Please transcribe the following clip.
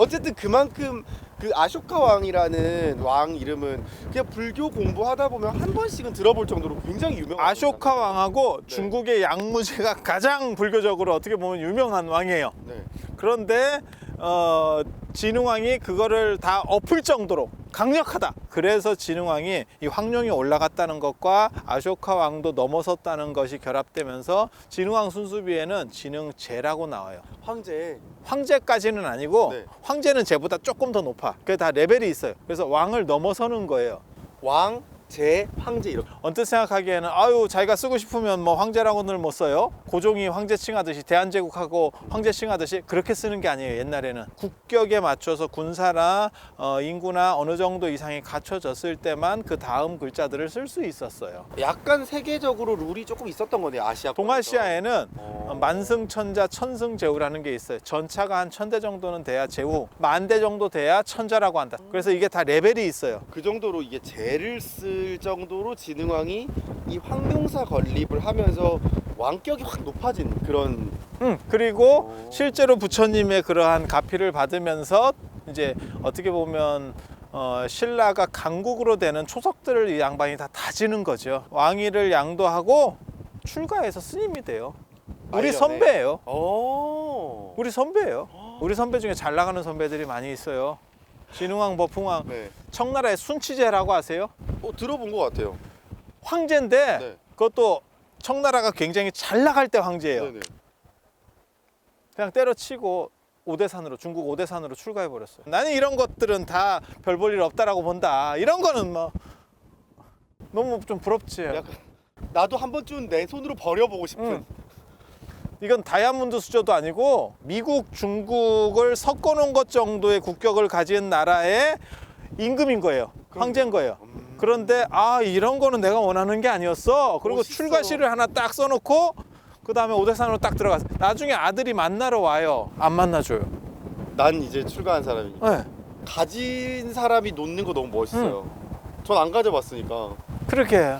어쨌든 그만큼 그 아쇼카 왕이라는 왕 이름은 그냥 불교 공부하다 보면 한 번씩은 들어볼 정도로 굉장히 유명한 아쇼카 왕하고 네. 중국의 양무제가 가장 불교적으로 어떻게 보면 유명한 왕이에요. 네. 그런데 어, 진흥왕이 그거를 다 엎을 정도로 강력하다. 그래서 진흥왕이 이 황룡이 올라갔다는 것과 아쇼카 왕도 넘어섰다는 것이 결합되면서 진흥왕 순수비에는 진흥제라고 나와요. 황제 황제까지는 아니고 네. 황제는 제보다 조금 더 높아. 그게 다 레벨이 있어요. 그래서 왕을 넘어서는 거예요. 왕, 제, 황제 이렇게 언뜻 생각하기에는 아유 자기가 쓰고 싶으면 뭐 황제라고는 못 써요. 고종이 황제 칭 하듯이 대한제국하고 황제 칭 하듯이 그렇게 쓰는 게 아니에요. 옛날에는 국격에 맞춰서 군사나 어, 인구나 어느 정도 이상이 갖춰졌을 때만 그 다음 글자들을 쓸 수 있었어요. 약간 세계적으로 룰이 조금 있었던 거네요 아시아 동아시아에는 어. 어, 만승천자 천승제후라는 게 있어요. 전차가 한 천 대 정도는 돼야 제후, 만 대 정도 돼야 천자라고 한다. 그래서 이게 다 레벨이 있어요. 그 정도로 이게 제를 쓸 정도로 진흥왕이 이 황룡사 건립을 하면서 왕격이 확 높아진 그런 음, 그리고 오. 실제로 부처님의 그러한 가피를 받으면서 이제 어떻게 보면 어, 신라가 강국으로 되는 초석들을 이 양반이 다 다지는 거죠. 왕위를 양도하고 출가해서 스님이 돼요. 우리 말년에. 선배예요. 오. 우리 선배예요. 우리 선배 중에 잘 나가는 선배들이 많이 있어요. 진흥왕, 버풍왕, 네. 청나라의 순치제라고 아세요? 어, 들어본 것 같아요. 황제인데 네. 그것도 청나라가 굉장히 잘 나갈 때 황제예요. 네네. 그냥 때려치고 오대산으로 중국 오대산으로 출가해 버렸어요. 나는 이런 것들은 다 별 볼 일 없다라고 본다. 이런 거는 뭐 너무 좀 부럽지. 약간 나도 한 번쯤 내 손으로 버려보고 싶은. 응. 이건 다이아몬드 수저도 아니고 미국, 중국을 섞어 놓은 것 정도의 국격을 가진 나라의 임금인 거예요. 황제인 거예요. 음. 그런데 아 이런 거는 내가 원하는 게 아니었어. 그리고 멋있어. 출가시를 하나 딱 써놓고 그 다음에 오대산으로 딱 들어갔어. 나중에 아들이 만나러 와요. 안 만나줘요. 난 이제 출가한 사람이니까 네. 가진 사람이 놓는 거 너무 멋있어요. 전 안 가져봤으니까. 그렇게